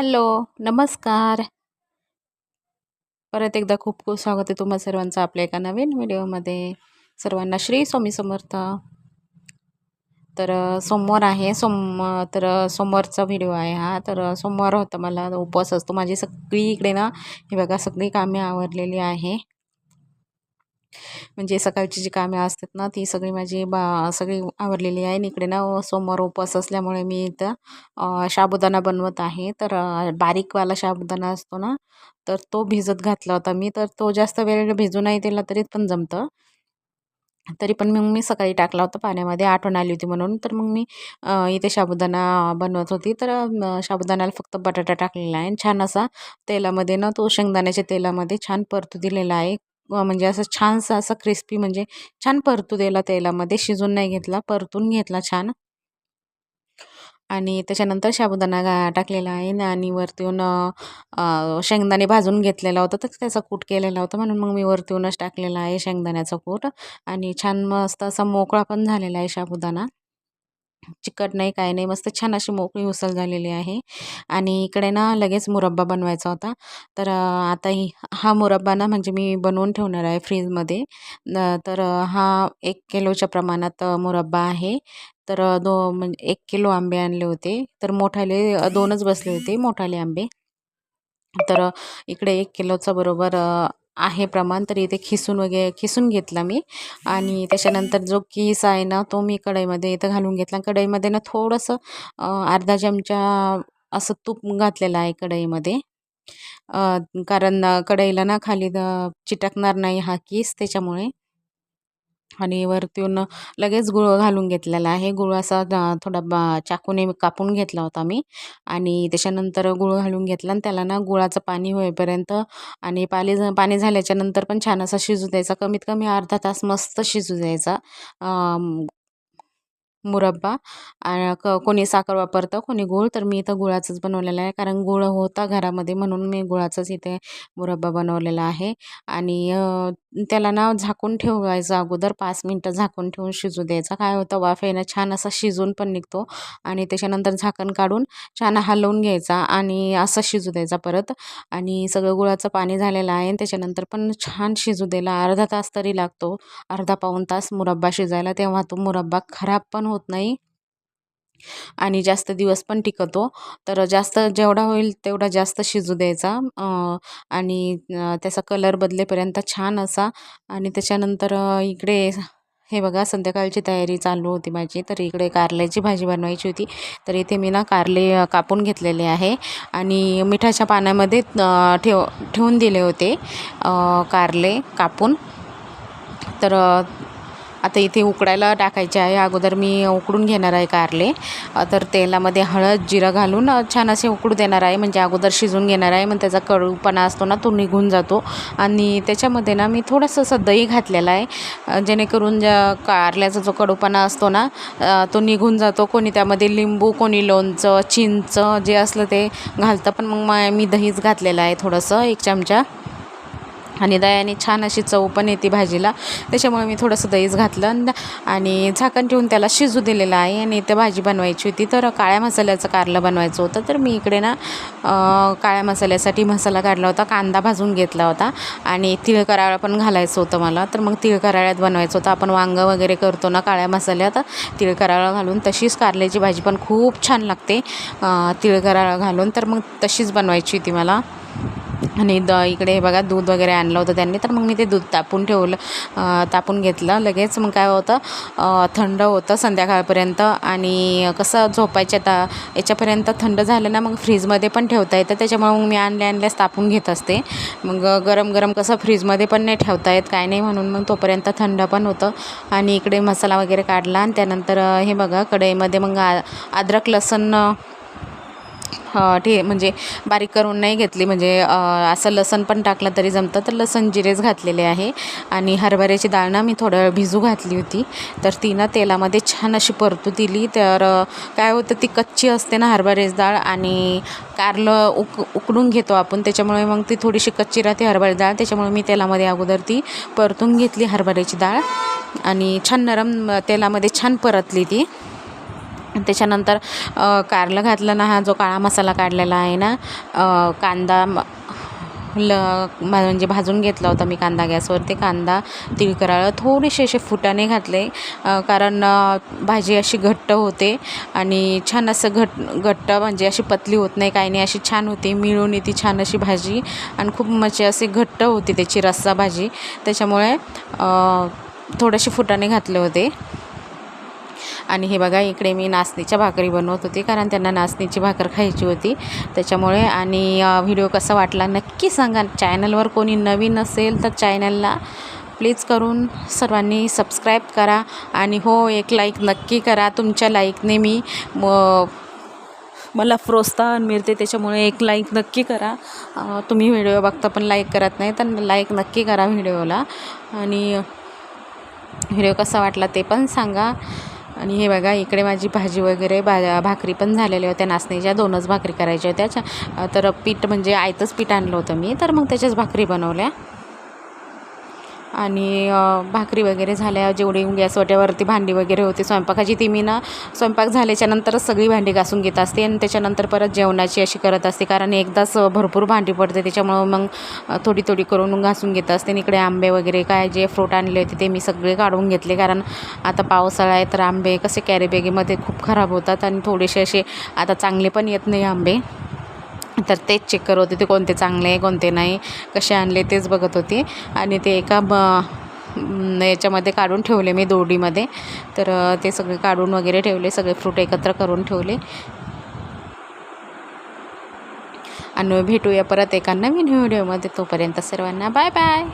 Hello नमस्कार. परत एकदा खूप खूप स्वागत आहे तुम्हा सर्वांचं आपल्या एका नवीन व्हिडिओमध्ये. सर्वांना श्री स्वामी समर्थ. तर सोमवार आहे सोम तर सोमवारचा व्हिडिओ आहे हा. तर सोमवार होता मला उपवास असतो. माझी सगळी इकडे ना हे बघा सगळी कामे आवरलेली आहे. म्हणजे सकाळची जी कामे असतात ना ती सगळी माझी बा सगळी आवरलेली आहे. आणि इकडे ना सोमवार उपवास असल्यामुळे मी इथं साबुदाणा बनवत आहे. तर बारीकवाला साबुदाणा असतो ना तर तो भिजत घातला होता मी. तर तो जास्त वेळ भिजू नाही दिला तरी पण जमतं. तरी पण मग मी सकाळी टाकला होता. पाण्यामध्ये आठवण आली होती म्हणून. तर मग मी इथे साबुदाणा बनवत होती. तर साबुदाण्याला फक्त बटाटा टाकलेला आहे. आणि छान असा तेलामध्ये ना तो शेंगदाण्याच्या तेलामध्ये छान परतू दिलेला आहे. म्हणजे असं छानसा असा क्रिस्पी म्हणजे छान परतू दिला तेलामध्ये शिजून नाही घेतला परतून घेतला छान. आणि त्याच्यानंतर साबुदाणा गा टाकलेला आहे. आणि वरती येऊन शेंगदाणे भाजून घेतलेला होता. तर त्याचा कूट केलेला होता. म्हणून मग मी वरती येऊनच टाकलेला आहे शेंगदाण्याचा कूट. आणि छान मस्त असा मोकळा पण झालेला आहे साबुदाणा. चिकट नाही काय नाही मस्त छान अशी मोकळी उसळ झालेली आहे. आणि इकडे ना लगेच मुरब्बा बनवायचा होता. तर आता ही हा मुरब्बा ना म्हणजे मी बनवून ठेवणार आहे फ्रीजमध्ये. न तर हा एक किलोच्या प्रमाणात मुरब्बा आहे. तर दो म्हणजे एक किलो आंबे आणले होते. तर मोठाले दोनच बसले होते मोठाले आंबे. तर इकडे एक किलोचा बरोबर आहे प्रमाण तर इथे खिसून वगैरे खिसून घेतला मी. आणि त्याच्यानंतर जो किस आहे ना तो मी कढईमध्ये इथं घालून घेतला. कढईमध्ये ना थोडंसं अर्धा चमचा असं तूप घातलेलं आहे कढईमध्ये. कारण कढईला ना खाली चिटकणार नाही हा किस त्याच्यामुळे. आणि वरतून लगेच गुळ घालून घेतलेला आहे. गुळ असा थोडा बा चाकूने कापून घेतला होता मी. आणि त्याच्यानंतर गुळ घालून घेतला आणि त्याला ना गुळाचं पाणी होईपर्यंत आणि पाणी पाणी झाल्याच्यानंतर पण छान असा शिजू द्यायचा. कमीत कमी अर्धा तास मस्त शिजू द्यायचा. मुरब्बा. आणि क कोणी साखर वापरतं कोणी गूळ. तर मी इथं गुळाचंच बनवलेलं आहे. कारण गुळ होता घरामध्ये म्हणून मी गुळाचंच इथे मुरब्बा बनवलेला आहे. आणि त्याला ना झाकून ठेवायचं अगोदर पाच मिनटं झाकून ठेवून शिजू द्यायचा. काय होतं वाफ येणं छान असा शिजून पण निघतो. आणि त्याच्यानंतर झाकण काढून छान हलवून घ्यायचा आणि असं शिजू द्यायचा परत. आणि सगळं गुळाचं पाणी झालेलं आहे. आणि त्याच्यानंतर पण छान शिजू द्यायला अर्धा तास तरी लागतो. अर्धा पाऊण तास मुरब्बा शिजायला. तेव्हा तो मुरब्बा खराब पण होत नाही. आणि जास्त दिवस पण टिकतो. तर जास्त जेवढा होईल तेवढा जास्त शिजू द्यायचा. आणि त्याचा कलर बदलेपर्यंत छान असा. आणि त्याच्यानंतर इकडे हे बघा संध्याकाळची तयारी चालू होती माझी. तर इकडे कारल्याची भाजी बनवायची होती. तर इथे मी ना कारले कापून घेतलेले आहे. आणि मिठाच्या पाण्यामध्ये ठेव ठेवून दिले होते कारले कापून. तर आता इथे उकडायला टाकायचे आहे. अगोदर मी उकडून घेणार आहे कारले. तर तेलामध्ये हळद जिरं घालून छान असे उकडू देणार आहे. म्हणजे अगोदर शिजून घेणार आहे मग त्याचा कडूपणा असतो ना तो निघून जातो. आणि त्याच्यामध्ये ना मी थोडंसं असं दही घातलेलं आहे. जेणेकरून ज्या कारल्याचा जो कडूपणा असतो ना तो निघून जातो. कोणी त्यामध्ये लिंबू कोणी लोणचं चिंच जे असलं ते घालतं. पण मग मी दहीच घातलेलं आहे थोडंसं एक चमचा. आणि दह्याने छान अशी चव पण येते भाजीला. त्याच्यामुळे मी थोडंसं दहीच घातलं आणि- झाकण ठेवून त्याला शिजू दिलेलं आहे आणि ते भाजी बनवायची होती. तर काळ्या मसाल्याचं कारलं बनवायचं होतं. तर मी इकडे ना काळ्या मसाल्यासाठी मसाला काढला होता कांदा भाजून घेतला होता आणि तिळ कराळा पण घालायचं होतं मला. तर मग तिळ कराळ्यात बनवायचं होतं. आपण वांगं वगैरे करतो ना काळ्या मसाल्यात तिळ कराळा घालून तशीच कारल्याची भाजी पण खूप छान लागते अं, तिळ कराळा घालून. तर मग तशीच बनवायची होती मला. आणि द इकडे हे बघा दूध वगैरे आणलं होतं त्यांनी. तर मग मी ते दूध तापून ठेवलं तापून घेतलं लगेच. मग काय होतं थंड होतं संध्याकाळपर्यंत आणि कसं झोपायच्या ता याच्यापर्यंत थंड झालं ना मग फ्रीजमध्ये पण ठेवता येतं. त्याच्यामुळे मग मी आणल्या आणल्यास तापून घेत असते. मग गरम गरम कसं फ्रीजमध्ये पण नाही ठेवता येत काय नाही म्हणून मग तोपर्यंत थंड पण होतं. आणि इकडे मसाला वगैरे काढला आणि त्यानंतर हे बघा कढईमध्ये मग आ अद्रक लसूण ठे म्हणजे बारीक करून नाही घेतली. म्हणजे असं लसण पण टाकलं तरी जमतं. तर लसण जिरेच घातलेले आहे. आणि हरभऱ्याची डाळ ना मी थोडं भिजू घातली होती. तर ती ना तेलामध्ये छान अशी परतू दिली. तर काय होतं ती कच्ची असते ना हरभऱ्याची डाळ आणि कारलं उक उकडून घेतो आपण. त्याच्यामुळे मग ती थोडीशी कच्ची राहते हरभऱ्याची डाळ. त्याच्यामुळे मी तेलामध्ये अगोदर ती परतून घेतली हरभऱ्याची डाळ. आणि छान नरम तेलामध्ये छान परतली ती. त्याच्यानंतर कारलं घातलं ना हा जो काळा मसाला काढलेला आहे ना कांदा म- ल म्हणजे भाजून घेतला होता मी कांदा गॅसवरती कांदा तीळ कराळं थोडेसे असे फुटाने घातले कारण भाजी अशी घट्ट होते आणि छान असं घट घट्ट म्हणजे अशी पतली होत नाही काही नाही अशी छान होती मिळून येते छान अशी भाजी आणि खूप म्हणजे अशी घट्ट होती त्याची रस्सा भाजी. त्याच्यामुळे थोडेसे फुटाने घातले होते. आणि हे बघा इकडे मी नाचणीच्या भाकरी बनवत होती कारण त्यांना नाचणीची भाकर खायची होती. त्याच्यामुळे आणि व्हिडिओ कसा वाटला नक्की सांगा. चॅनलवर कोणी नवीन असेल तर चॅनलला प्लीज करून सर्वांनी सबस्क्राईब करा आणि हो एक लाईक नक्की करा. तुमच्या लाईकने मी म मला प्रोत्साहन मिळते त्याच्यामुळे एक लाईक नक्की करा. तुम्ही व्हिडिओ बघता पण लाईक करत नाही तर लाईक नक्की करा व्हिडिओला. आणि व्हिडिओ कसा वाटला ते पण सांगा. आणि हे बघा इकडे माझी भाजी वगैरे भा भाकरी पण झालेल्या होत्या. नाचणीच्या दोनच भाकरी करायच्या होत्या. तर पीठ म्हणजे आयतंच पीठ आणलं होतं मी. तर मग त्याच्याच भाकरी बनवल्या. आणि भाकरी वगैरे झाल्या जेवढी गॅसवट्यावरती भांडी वगैरे होते स्वयंपाकाची ती मी ना स्वयंपाक झाल्याच्या नंतरच सगळी भांडी घासून घेत असते आणि त्याच्यानंतर परत जेवणाची अशी करत असते कारण एकदाच भरपूर भांडी पडते त्याच्यामुळं मग थोडी थोडी करून घासून घेत असते आणि इकडे आंबे वगैरे काय जे फ्रूट आणले होते ते मी सगळे काढून घेतले कारण आता पावसाळा आहे तर आंबे कसे कॅरीबॅगेमध्ये खूप खराब होतात आणि थोडेसे असे आता चांगले पण येत नाही आंबे. तर तेच चेक करत होते ते कोणते चांगले आहे कोणते नाही कसे आणले तेच बघत होते. आणि ते एका ब याच्यामध्ये काढून ठेवले मी दोडीमध्ये. तर ते सगळे काढून वगैरे ठेवले सगळे फ्रूट एकत्र करून ठेवले. आणि भेटूया परत एका नवीन व्हिडिओमध्ये तोपर्यंत सर्वांना बाय बाय